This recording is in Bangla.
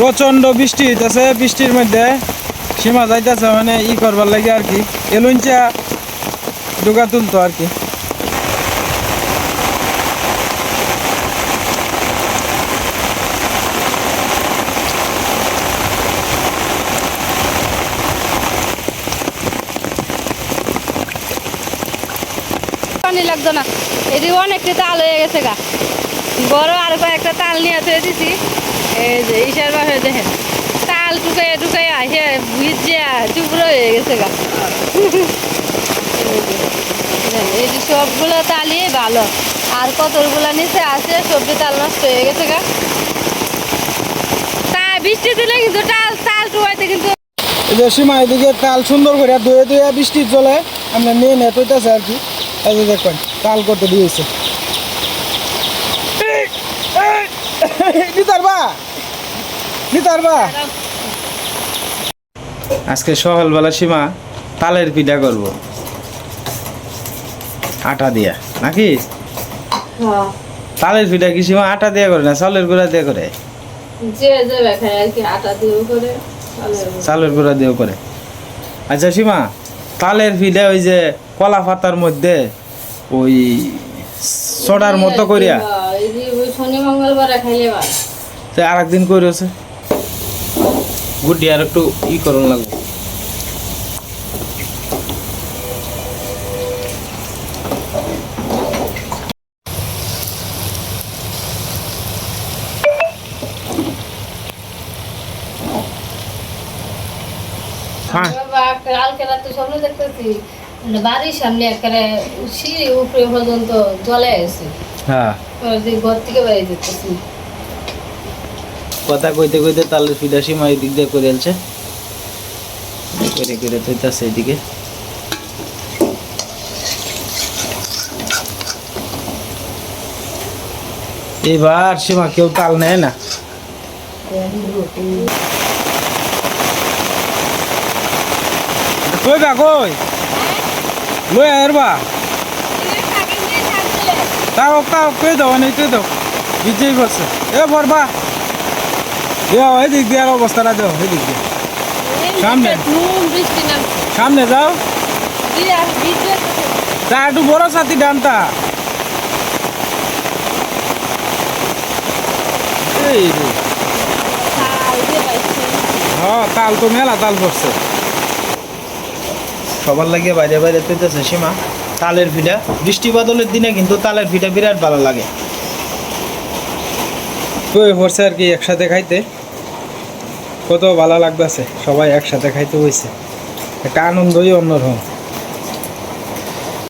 প্রচণ্ড বৃষ্টি হইতেছে, বৃষ্টির মধ্যে সীমা যাইতেছে মানে ই করবার লাগে আর কি। এলুঞ্চা ডুগা তুলতো আর কি। পানি লাগতো না। এদিকে অনেকটা তাল হয়ে গেছে গা। বড় আর কয়েকটা তাল নিয়ে দিছি। এই যে ইশার বাসে দেখেন তাল টুকাই টুকাই আসে ভিজে চুপড়ো হয়ে গেছে গা। এই যে, সবগুলো তালই ভালো। আর কতগুলো নিচে আছে সবজি তাল নষ্ট হয়ে গেছে গা। তা বৃষ্টি দিলে কিন্তু তাল তাল টুকাইতে কিন্তু সীমা এদিকে তাল সুন্দর করে ধুয়ে ধুয়ে বৃষ্টির জলে আমরা নিয়ে নেট আর কি। দেখবেন তাল করতে দিয়েছে আজকে সকালবেলা সীমা তালের পিঠা করব। আটা দিয়া নাকি? তালের পিঠা কি সীমা আটা দিয়ে করে না চালের গুঁড়া দিয়ে করে? যে যে খায় আর কি আটা দিয়েও করে তালের চালের গুঁড়া দিয়েও করে। আচ্ছা সীমা তালের পিঠা ওই যে কলা পাতার মধ্যে ওই সোডার মতো করিয়া? এই যে ওই শনি মঙ্গলবার খাইলে ভালো সে আর একদিন করেছে গুড্ডি আর একটু ই করুন লাগবে হ্যাঁ বাবা, কালকে রাতে স্বপ্ন দেখতেছি মানে বাড়ির সামনে একেবারে সিঁড়ি উপরে পর্যন্ত জলে আছে। হ্যাঁ। ঘর থেকে বাইরে যেতেছি। কথা কইতে কইতে তালের পিঠা সীমা এই দিক দিয়ে করে এলছে করে করে তৈতাছে এদিকে। এবার সীমা কেউ তাল নেয় না। কই বা কই? লই আরবা তাও তাও কই দাও নেই কই দাও। বিজয় বসে এ বরবা দেও এদিক দিয়ে আর অবস্থাটা দেও এদিক দিয়ে। সামনে। সামনে যাও। তা একটু বড় সাথী ডানটা এই হ্যাঁ তাল তো মেলা তাল পড়ছে সবার লাগে বাইরে বাইরে পেতেছে সীমা। তালের ভিটা, বৃষ্টি বাদলের দিনে কিন্তু তালের ভিটা বিরাট ভালো লাগে। তুই পড়ছে আর কি একসাথে খাইতে। কত ভালো লাগতেছে, সবাই একসাথে খাইতে হয়েছে একটা আনন্দই অন্যরকম।